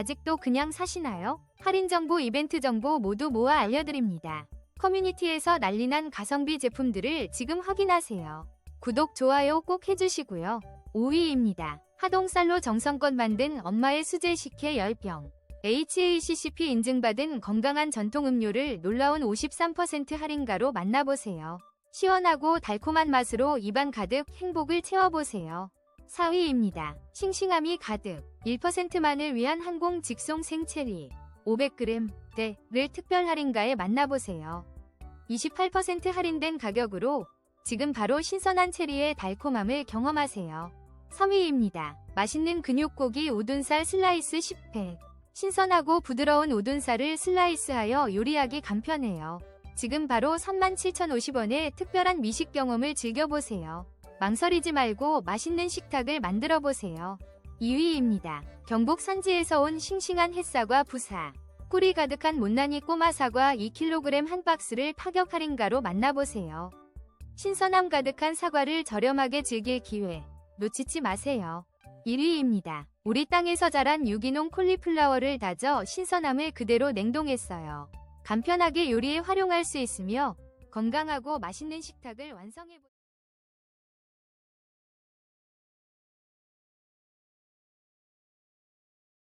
아직도 그냥 사시나요? 할인 정보, 이벤트 정보 모두 모아 알려드립니다. 커뮤니티에서 난리난 가성비 제품들을 지금 확인하세요. 구독, 좋아요 꼭 해주시고요. 5위입니다. 하동쌀로 정성껏 만든 엄마의 수제 식혜 10병. HACCP 인증받은 건강한 전통 음료를 놀라운 53% 할인가로 만나보세요. 시원하고 달콤한 맛으로 입안 가득 행복을 채워보세요. 4위입니다. 싱싱함이 가득 1%만을 위한 항공 직송 생체리 500g 대를 특별 할인가에 만나보세요. 28% 할인된 가격으로 지금 바로 신선한 체리의 달콤함을 경험하세요. 3위입니다. 맛있는 근육고기 우둔살 슬라이스 10팩. 신선하고 부드러운 우둔살을 슬라이스하여 요리하기 간편해요. 지금 바로 37,050원의 특별한 미식 경험을 즐겨보세요. 망설이지 말고 맛있는 식탁을 만들어 보세요. 2위입니다. 경북 산지에서 온 싱싱한 햇사과 부사. 꿀이 가득한 못난이 꼬마 사과 2kg 한 박스를 파격 할인가로 만나보세요. 신선함 가득한 사과를 저렴하게 즐길 기회 놓치지 마세요. 1위입니다. 우리 땅에서 자란 유기농 콜리플라워를 다져 신선함을 그대로 냉동했어요. 간편하게 요리에 활용할 수 있으며 건강하고 맛있는 식탁을 완성해